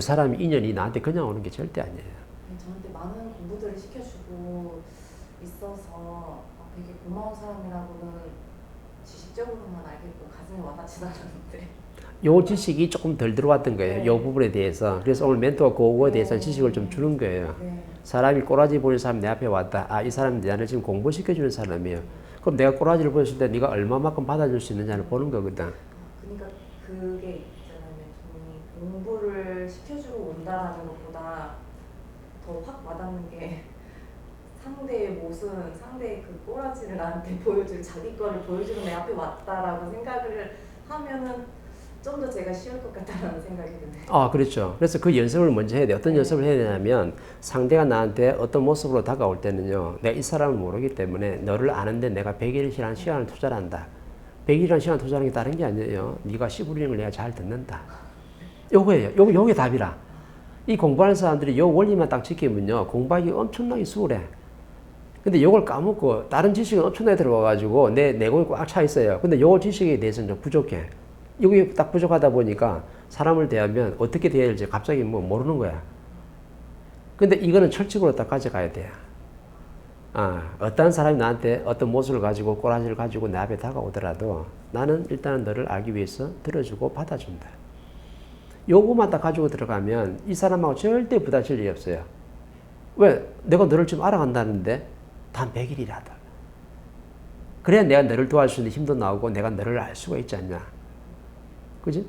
사람이 인연이 나한테 그냥 오는 게 절대 아니에요. 네, 저한테 많은 공부들을 시켜주고 있어서 아, 되게 고마운 사람이라고는 지식적으로만 알겠고 가슴에 와닿지는 않았는데 요 지식이 조금 덜 들어왔던 거예요. 네. 요 부분에 대해서. 그래서 오늘 멘토가 그거에 대해서 지식을 좀 주는 거예요. 네. 사람이 꼬라지 보는 사람 내 앞에 왔다. 아, 이 사람이 나를 지금 공부시켜주는 사람이에요. 그럼 내가 꼬라지를 보였을 때 네가 얼마만큼 받아줄 수 있느냐를 보는 거거든. 아, 그러니까 그게 있잖아요. 멘토님 공부를 시켜주러 온다라는 것보다 더 확 와닿는 게 상대의 모습, 상대의 그 꼬라지를 나한테 보여줄 자기 거를 보여주는 내 앞에 왔다라고 생각을 하면은 좀 더 제가 쉬울 것 같다라는 생각이 드네요. 아, 그렇죠. 그래서 그 연습을 먼저 해야 돼. 어떤 연습을 해야 되냐면 상대가 나한테 어떤 모습으로 다가올 때는요. 내가 이 사람을 모르기 때문에 너를 아는데 내가 100일이라는 시간을 투자를 한다. 100일이라는 시간 투자하는 게 다른 게 아니에요. 네가 씨부리는 걸 내가 잘 듣는다. 요거예요. 요거, 요게 답이라. 이 공부하는 사람들이 요 원리만 딱 지키면요. 공부하기 엄청나게 수월해. 근데 요걸 까먹고 다른 지식은 엄청나게 들어와가지고 내 내공이 꽉 차 있어요. 근데 요 지식에 대해서는 좀 부족해. 이게 딱 부족하다 보니까 사람을 대하면 어떻게 대해야 될지 갑자기 뭐 모르는 거야. 근데 이거는 철칙으로 딱 가져가야 돼. 아, 어떤 사람이 나한테 어떤 모습을 가지고 꼬라지를 가지고 내 앞에 다가오더라도 나는 일단 너를 알기 위해서 들어주고 받아준다. 요거만 딱 가지고 들어가면 이 사람하고 절대 부딪힐 일이 없어요. 왜? 내가 너를 좀 알아간다는데 단 100일이라도. 그래야 내가 너를 도와줄 수 있는 힘도 나오고 내가 너를 알 수가 있지 않냐. 그지?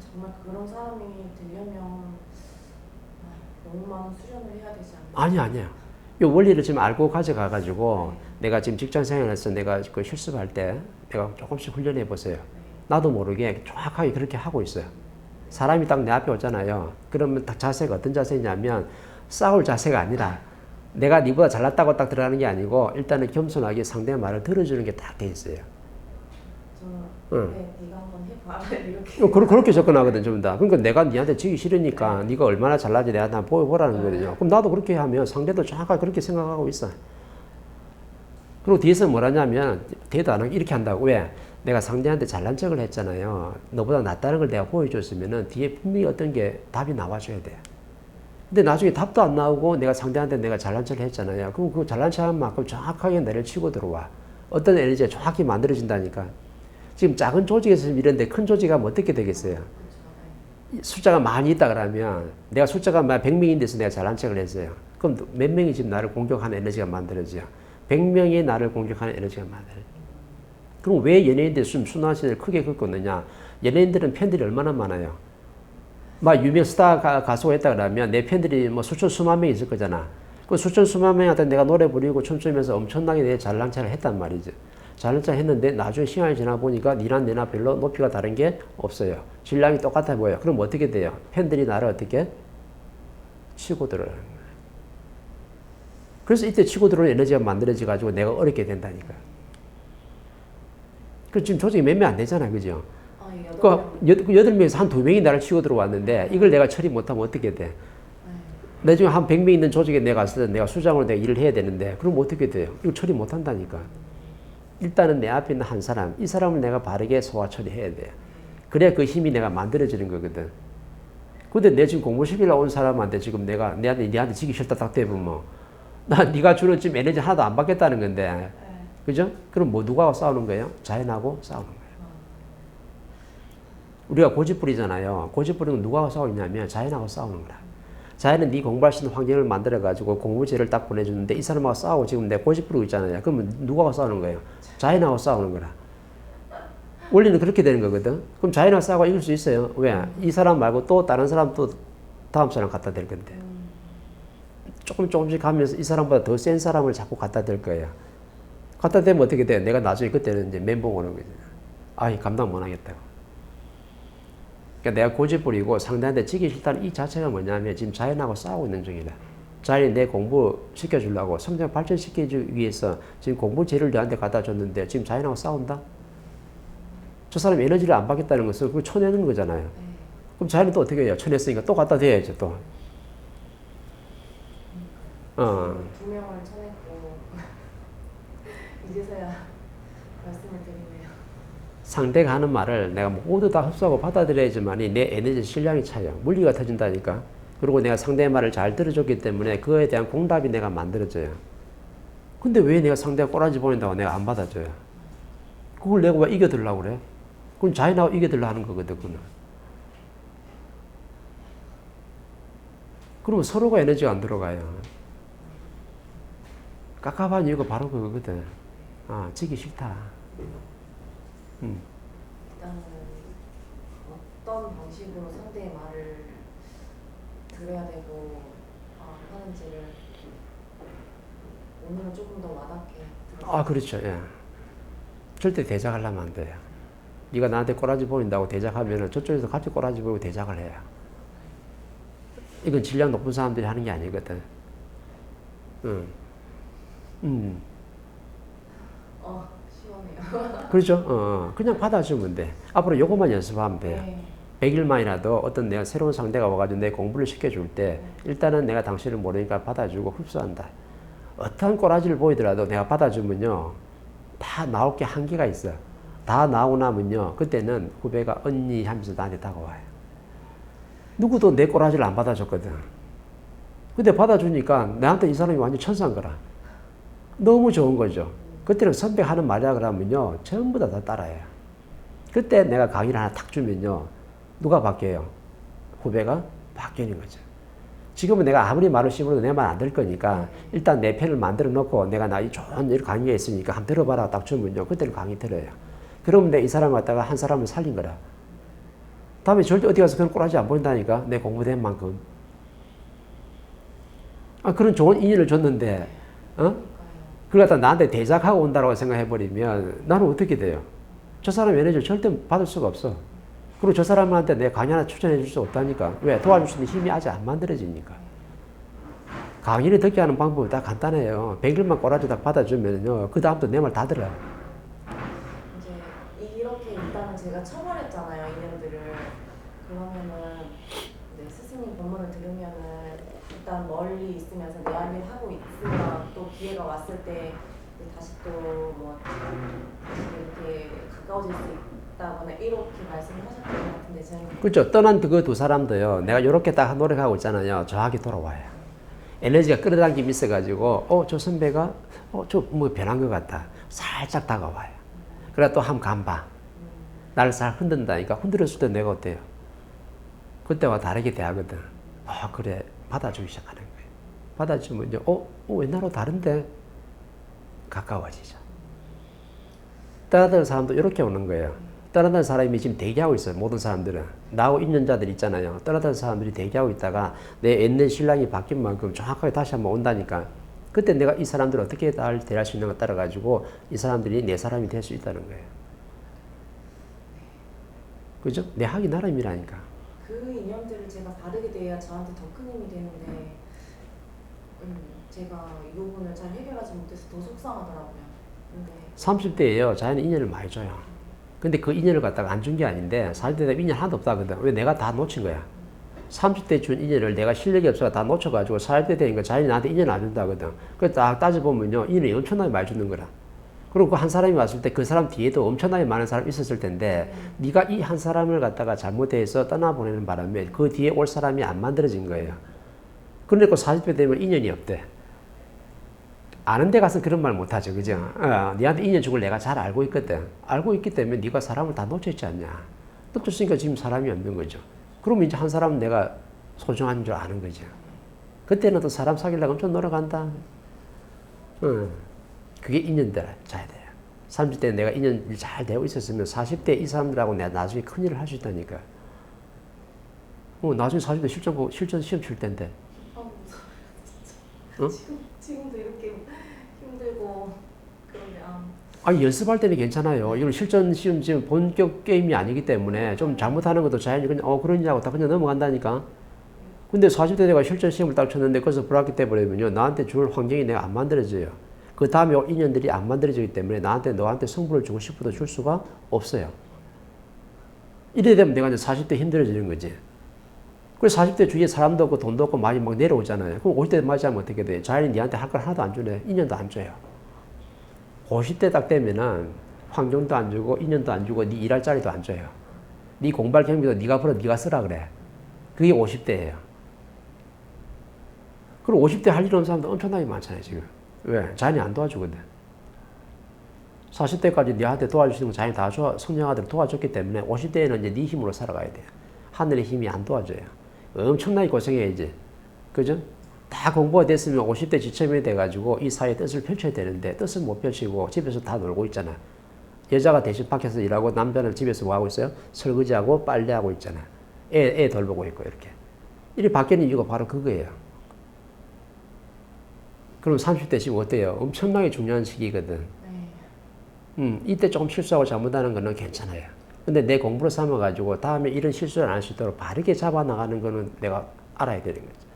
정말 그런 사람이 되려면 아, 너무 많은 수련을 해야 되지 않나요? 아니 아니야. 요 원리를 지금 알고 가져가 가지고 내가 지금 직장 생활에서 내가 그 실습할 때 내가 조금씩 훈련해 보세요. 나도 모르게 정확하게 그렇게 하고 있어요. 사람이 딱 내 앞에 오잖아요. 그러면 딱 자세가 어떤 자세냐면 싸울 자세가 아니라 내가 니보다 잘났다고 딱 들어가는 게 아니고 일단은 겸손하게 상대의 말을 들어주는 게 딱 돼 있어요. 응. 네, 네가 한번 해봐 이렇게 어, 그러- 그렇게 접근하거든 좀 다. 그러니까 내가 니한테 지기 싫으니까 네 가 얼마나 잘나지 내가 다 보여보라는 거거든요. 그럼 나도 그렇게 하면 상대도 정확하게 그렇게 생각하고 있어. 그리고 뒤에서 뭐라냐면 대도 안 하고 이렇게 한다고 왜? 내가 상대한테 잘난 척을 했잖아요. 너보다 낫다는 걸 내가 보여줬으면은 뒤에 분명히 어떤 게 답이 나와줘야 돼. 근데 나중에 답도 안 나오고 내가 상대한테 내가 잘난 척을 했잖아요. 그럼 그 잘난 척한 만큼 정확하게 내를 치고 들어와. 어떤 에너지가 정확히 만들어진다니까. 지금 작은 조직에서 이런데 큰 조직하면 어떻게 되겠어요? 숫자가 많이 있다 그러면 내가 숫자가 만 100명인 데서 내가 잘난 척을 했어요. 그럼 몇 명이 지금 나를 공격하는 에너지가 만들어져? 100명이 나를 공격하는 에너지가 만들어져. 그럼 왜 연예인들 좀 순환시를 크게 긋고느냐? 연예인들은 팬들이 얼마나 많아요? 막 유명 스타 가, 가수가 했다 그러면 내 팬들이 뭐 수천 수만 명 있을 거잖아. 그 수천 수만 명한테 내가 노래 부르고 춤추면서 엄청나게 내 잘난 척을 했단 말이죠. 잘난 척 했는데 나중에 시간이 지나 보니까 니랑 내나 별로 높이가 다른 게 없어요. 질량이 똑같아 보여. 그럼 어떻게 돼요? 팬들이 나를 어떻게 치고 들어요. 그래서 이때 치고 들어오는 에너지가 만들어져 가지고 내가 어렵게 된다니까. 그 지금 조직이 몇 명 안 되잖아, 그죠? 아, 예, 여덟 그 명. 여- 그 여덟 명에서 한 두 명이 나를 치고 들어왔는데 이걸 내가 처리 못하면 어떻게 돼? 네. 나중에 한 100명 있는 조직에 내가 갔을 때 내가 수장으로 내가 일을 해야 되는데 그럼 어떻게 돼요? 이거 처리 못 한다니까. 일단은 내 앞에 있는 한 사람, 이 사람을 내가 바르게 소화 처리해야 돼. 그래야 그 힘이 내가 만들어지는 거거든. 근데 내 지금 공부시키려 온 사람한테 지금 내가 내한테 지기 싫다 딱 대면 뭐, 나 네가 주는 지금 에너지 하나도 안 받겠다는 건데, 네. 그죠? 그럼 뭐 누구하고 싸우는 거예요? 자연하고 싸우는 거예요. 우리가 고집부리잖아요. 고집부리는 누구하고 싸우냐면 자연하고 싸우는 거라. 자연은 네 공부할 수 있는 환경을 만들어 가지고 공부지를 딱 보내주는데 이 사람하고 싸우고 지금 내 고집 부리고 있잖아요. 그러면 누구하고 싸우는 거예요? 자연하고 싸우는 거라. 원리는 그렇게 되는 거거든. 그럼 자연하고 싸우고 이길 수 있어요. 왜? 이 사람 말고 또 다른 사람 또 다음 사람 갖다 댈 건데. 조금 조금씩 가면서 이 사람보다 더 센 사람을 자꾸 갖다 댈 거예요. 갖다 대면 어떻게 돼? 내가 나중에 그때는 이제 멘붕 오는 거지. 아이 감당 못 하겠다고. 그러니까 내가 고집 부리고 상대한테 지기 싫다는 이 자체가 뭐냐면 지금 자연하고 싸우고 있는 중이다. 자연이 내 공부 시켜주려고 성장 발전시키기 위해서 지금 공부 재료를 너한테 갖다 줬는데 지금 자연하고 싸운다? 저 사람 에너지를 안 받겠다는 것은 그거 쳐내는 거잖아요. 네. 그럼 자연은 또 어떻게 해요? 쳐냈으니까 또 갖다 대야죠 또. 어. 두 명을 쳐냈고 이제서야 말씀을 드리네요. 상대가 하는 말을 내가 모두 다 흡수하고 받아들여야지만이 내 에너지 실량이 차요. 물리가 터진다니까. 그리고 내가 상대의 말을 잘 들어줬기 때문에 그에 대한 공답이 내가 만들어져요. 근데 왜 내가 상대가 꼬라지 보낸다고 내가 안 받아줘요? 그걸 내가 왜 이겨들려고 그래? 그건 자인하고 이겨들려 하는 거거든, 그거는. 그러면 서로가 에너지가 안 들어가요. 깝깝한 이유가 바로 그거거든. 아, 지기 싫다. 음. 일단은 어떤 방식으로 상대의 말을 들어야 되고 어, 하는지를 오늘은 조금 더 와닿게 들었어요. 아, 그렇죠. 예. 절대 대작하려면 안 돼요. 네가 나한테 꼬라지 보인다고 대작하면 저쪽에서 같이 꼬라지 보이고 대작을 해요. 이건 질량 높은 사람들이 하는 게 아니거든. 응. 음. 어 시원해요. 그렇죠. 어, 어. 그냥 받아주면 돼. 앞으로 요것만 연습하면 돼요. 네. 100일만이라도 어떤 내가 새로운 상대가 와가지고 내 공부를 시켜줄 때 일단은 내가 당신을 모르니까 받아주고 흡수한다. 어떠한 꼬라지를 보이더라도 내가 받아주면요. 다 나올 게 한계가 있어. 다 나오고 나면요. 그때는 후배가 언니 하면서 나한테 다가와요. 누구도 내 꼬라지를 안 받아줬거든. 근데 받아주니까 나한테 이 사람이 완전 천사인 거라. 너무 좋은 거죠. 그때는 선배 하는 말이라 그러면요. 전부 다 다 따라해요. 그때 내가 강의를 하나 탁 주면요. 누가 바뀌어요? 후배가 바뀌는 거죠. 지금은 내가 아무리 말을 씹어도 내 말안들 거니까 일단 내 편을 만들어 놓고 내가 나이 좋은 일 강의가 있으니까 한번 들어봐라 딱 주면요. 그때는 강의 들어요. 그러면 내 이 사람 갖다가 한 사람을 살린 거라. 다음에 절대 어디 가서 그런 꼬라지 안 보인다니까. 내 공부된 만큼. 아, 그런 좋은 인연을 줬는데, 어? 그걸 갖다 나한테 대작하고 온다고 생각해버리면 나는 어떻게 돼요? 저 사람 에너지를 절대 받을 수가 없어. 그리고 저 사람한테 내 강의 하나 추천해 줄 수 없다니까. 왜? 도와줄 수 있는 힘이 아직 안 만들어지니까. 강의를 듣게 하는 방법이 다 간단해요. 100일만 꼬라지 다 받아주면요. 그 다음부터 내 말 다 들어요. 이제 이렇게 일단은 제가 처벌했잖아요 인연들을 그러면은 네, 스승님 본문을 들으면은 일단 멀리 있으면서 내 할 일 하고 있으면 또 기회가 왔을 때 다시 또뭐 이렇게 가까워질 수 있다거나 이렇게 말씀을 하셨던 것 같은데 저는 그렇죠. 떠난 그 두 사람도요. 내가 이렇게 딱 노력하고 있잖아요. 정확히 돌아와요. 에너지가 끌어당김이 있어가지고, 어, 저 선배가, 어, 저 뭐 변한 것 같다. 살짝 다가와요. 그래 또 한번 간봐. 나를 살 흔든다니까 흔들었을 때 내가 어때요? 그때와 다르게 대하거든. 아, 그래. 받아주기 시작하는. 받아주면요, 어, 어 옛날하고 다른데? 가까워지죠. 떠나다는 사람도 이렇게 오는 거예요. 떠나다는 사람이 지금 대기하고 있어요. 모든 사람들은. 나하고 인연자들 있잖아요. 떠나다는 사람들이 대기하고 있다가 내 옛날 신랑이 바뀐 만큼 정확하게 다시 한번 온다니까. 그때 내가 이 사람들을 어떻게 날 대할 수 있는가 따라 가지고 이 사람들이 내 사람이 될 수 있다는 거예요. 그죠? 내 학이 나름이라니까. 그 인연들을 제가 바르게 돼야 저한테 더 큰 힘이 되는데 음, 제가 이 부분을 잘 해결하지 못해서 더 속상하더라고요. 근데 30대에요. 자연은 인연을 많이 줘요. 근데 그 인연을 갖다가 안 준 게 아닌데 40대 되면 인연 하나도 없다거든. 왜 내가 다 놓친 거야. 30대 준 인연을 내가 실력이 없어서 다 놓쳐가지고 40대 되니까 자연이 나한테 인연을 안 준다거든. 그래서 딱 따져보면요. 인연이 엄청나게 많이 주는 거라. 그리고 그 한 사람이 왔을 때 그 사람 뒤에도 엄청나게 많은 사람이 있었을 텐데 네가 이 한 사람을 갖다가 잘못해서 떠나보내는 바람에 그 뒤에 올 사람이 안 만들어진 거예요. 그러니까 40대 되면 인연이 없대. 아는 데 가서 그런 말 못하죠. 그죠? 어, 니한테 인연 죽을 내가 잘 알고 있거든. 알고 있기 때문에 네가 사람을 다 놓쳤지 않냐. 놓쳤으니까 지금 사람이 없는 거죠. 그럼 이제 한 사람은 내가 소중한 줄 아는 거죠. 그때는 또 사람 사귀려고 엄청 노력한다. 어, 그게 인연들 잘 돼요. 30대 내가 인연이 잘 되고 있었으면 40대 이 사람들하고 내가 나중에 큰일을 할 수 있다니까. 어, 나중에 40대 실전, 보- 실전 시험 칠 텐데. 지금 지금도 이렇게 힘들고 그런데 아 연습할 때는 괜찮아요. 이건 실전 시험 지금 본격 게임이 아니기 때문에 좀 잘못하는 것도 자연히 그냥 어 그러냐고 다 그냥 넘어간다니까. 근데 40대 내가 실전 시험을 딱 쳤는데 거기서 불합격 돼 버리면요 나한테 줄 환경이 내가 안 만들어져요. 그 다음에 올 인연들이 안 만들어지기 때문에 나한테 너한테 승부를 주고 싶어도 줄 수가 없어요. 이래 되면 내가 이제 40대 힘들어지는 거지. 그래서 40대 주위에 사람도 없고 돈도 없고 많이 막 내려오잖아요. 그럼 50대 맞이하면 어떻게 돼? 자연이 니한테 할 걸 하나도 안 주네. 인연도 안 줘요. 50대 딱 되면은 환경도 안 주고 인연도 안 주고 네 일할 자리도 안 줘요. 네 공부할 경비도 네가 벌어 네가 쓰라 그래. 그게 50대예요. 그리고 50대 할 일 없는 사람도 엄청나게 많잖아요 지금. 왜? 자연이 안 도와주거든. 40대까지 네한테 도와주시는 거 자연이 다 줘, 성령아들 도와줬기 때문에 50대에는 이제 네 힘으로 살아가야 돼요. 하늘의 힘이 안 도와줘요. 엄청나게 고생해야지. 그죠? 다 공부가 됐으면 50대 지점이 돼가지고 이 사회의 뜻을 펼쳐야 되는데 뜻을 못 펼치고 집에서 다 놀고 있잖아. 여자가 대신 밖에서 일하고 남자는 집에서 뭐 하고 있어요? 설거지하고 빨래하고 있잖아. 애, 애 돌보고 있고 이렇게. 이리 바뀌는 이유가 바로 그거예요. 그럼 30대 지금 어때요? 엄청나게 중요한 시기거든. 네. 음, 이때 조금 실수하고 잘못하는 거는 괜찮아요. 근데 내 공부를 삼아가지고 다음에 이런 실수를 안 할 수 있도록 바르게 잡아 나가는 거는 내가 알아야 되는 거죠.